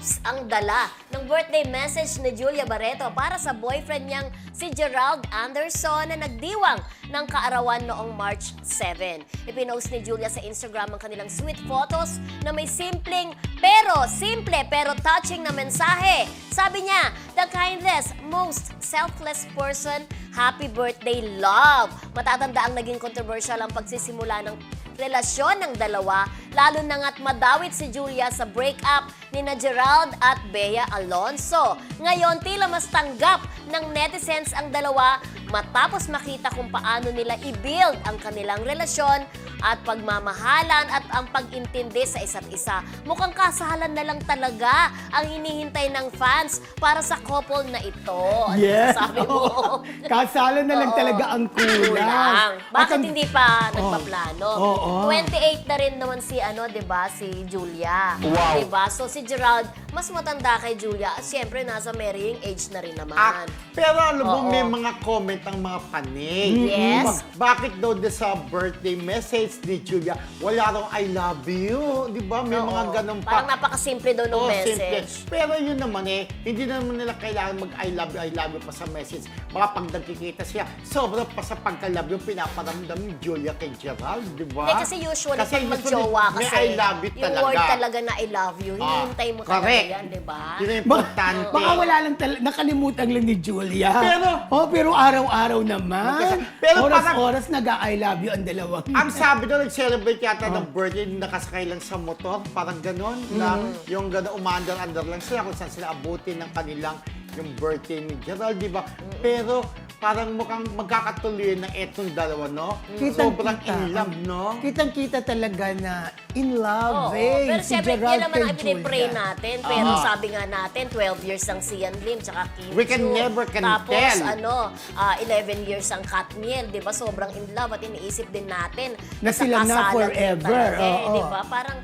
moves ang dala ng birthday message ni Julia Barreto para sa boyfriend niyang si Gerald Anderson na nagdiwang ng kaarawan noong March 7. Ipinost ni Julia sa Instagram ang kanilang sweet photos na may simpleng pero simple pero touching na mensahe. Sabi niya, the kindest, most selfless person, happy birthday, love. Matatanda ang naging controversial ang pagsisimula ng relasyon ng dalawa, lalo na nga't madawit si Julia sa breakup ni na Gerald at Bea Alonso. Ngayon, tila mas tanggap ng netizens ang dalawa matapos makita kung paano nila i-build ang kanilang relasyon at pagmamahalan at ang pag-intindi sa isa't isa. Mukhang kasahalan na lang talaga ang hinihintay ng fans para sa couple na ito. Ano Yes. sabi mo? Kasalan na lang talaga ang kulang. Bakit ang- hindi pa nagpaplano? Oo. 28 na rin naman si ano, 'di ba, si Julia. Wow. 'Di ba? So si Gerald mas matanda kay Julia at siyempre nasa marrying age na rin naman. Ah, pero alam mo, Oo. may mga comment ang mga panig. Yes. Ba- bakit daw de sa birthday message ni Julia, wala raw I love you? Di ba? May Oo. mga ganun Parang pa. napakasimple daw ng Oo, simple. message. Pero yun naman eh, hindi naman nila kailangan mag I love you, I love you pa sa message. Baka pag nagkikita siya, sobrang pa sa pagka-love you, pinaparamdam ni Julia kay Gerald, di ba? Hindi, kasi usually Kasi pag usually, magjowa kasi, may I love you yung talaga. word talaga na I love you, Ah, hinihintay mo talaga correct. Yan, di ba? Yun ang Baka, importante. baka wala lang tal- nakalimutan lang ni Julia. Pero- oh, pero araw-araw naman. Pero Oras-oras nag-I love you ang dalawang. Ang sabi doon, nag-celebrate yata ng birthday, nakasakay lang sa motor, parang ganon, na yung ganon, umandar-andar lang sila kung saan sila abutin ng kanilang yung birthday ni Gerald, di ba? Pero parang mukhang magkakatuloy ng etong dalawa, no? Sobrang Kitang-kita. in love, no? Kitang-kita talaga na in love, Oo, eh. pero si syempre, Gerald yan naman kay ang pinipray Julia. natin. Pero Ah. sabi nga natin, 12 years ang Sian Lim, tsaka Kim We can Chiu. never can Tapos, tell. ano, ah, 11 years ang Katniel, di ba? Sobrang in love at iniisip din natin. Na sa sila na kasalan din forever, talaga eh, oo. di ba? Parang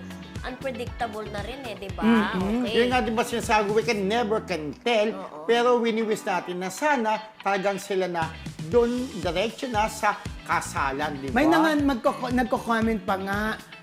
unpredictable na rin eh, di ba? Okay. Yun nga, di ba sinasabi, we can never can tell, pero wini-wish natin na sana talagang sila na doon, diretso na sa kasalan, di ba? May naman magko- nagko-comment pa nga,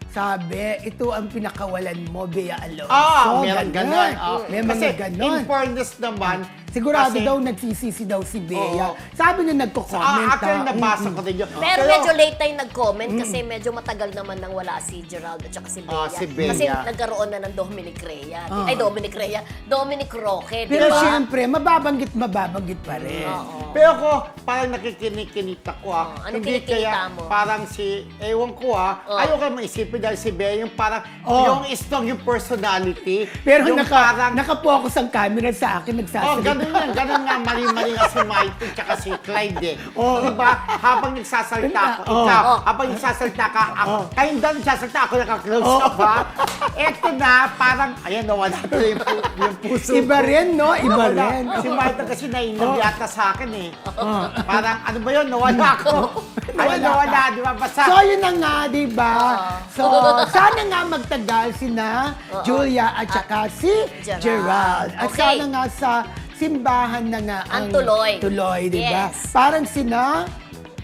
sabi, ito ang pinakawalan mo, Bea Alonso. Ah, meron ganon. Ah, May Kasi mga ganon. in fairness naman, Sigurado kasi- daw nagsisisi daw si Bea. Oo. Sabi na nagko-comment. Ah, actually, ah, nabasa mm, ko din yun. Pero medyo late tayo nag-comment kasi medyo matagal naman nang wala si Gerald at saka si Bea. Ah, si Bea. Kasi nagkaroon na ng Dominic Rhea. Ah. Ay, Dominic Rhea. Dominic Roque, di Pero ba? siyempre, mababanggit, mababanggit pa rin. Oo. Pero ako, parang nakikinig-kinita ko ah. Oh, ano Hindi kinikinita kaya mo? parang si, ewan ko ah, Oh. ayoko naman isipin dahil si Bea yung parang, Oh. yung strong yung personality. Pero yung naka, parang, naka-focus ang camera sa akin, Oh, nagsasalita. ganun yan. Ganun nga, mali-mali nga si Maite tsaka si Clyde eh. Oh. Diba? Habang nagsasalita ako, Oh. ikaw, Oh. habang nagsasalita ka, ako, Oh. kayong dahil nagsasalita ako, naka-close Oh. up ha. Eto na, parang, ayan, nawala na yung, pu- yung puso Iba ko. rin, no? Iba Nawala. rin. Si Maite kasi nainag Oh. yata sa akin eh. Parang, ano ba yun? Nawala ako. Ayun, nawala, di ba? Basta, So, yun na nga, di ba? So, sana nga magtagal sina Julia at saka si Gerald. Gerald. At Okay. sana nga sa simbahan na nga Ang tuloy. Tuloy, di ba? Yes. Parang sina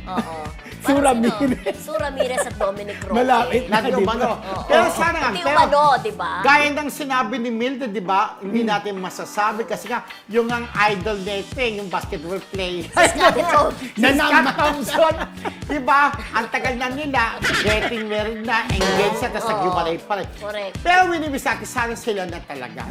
Oo. Su Parang Ramirez. sino? Su Ramirez at Dominic Roque. Malapit na, Nag di ba? umano. Oo. Pero sana nga, Hindi pero, umano, di ba? Gaya ng sinabi ni Mildred, di ba? Hindi natin masasabi kasi nga, yung ang idol nito, eh, yung basketball player. Scottie Thompson. si Scott Thompson. di ba? Ang tagal na nila, getting married na, engaged na, tapos Oo. pa rin. Correct. Pero winibis natin, sana sila na talaga.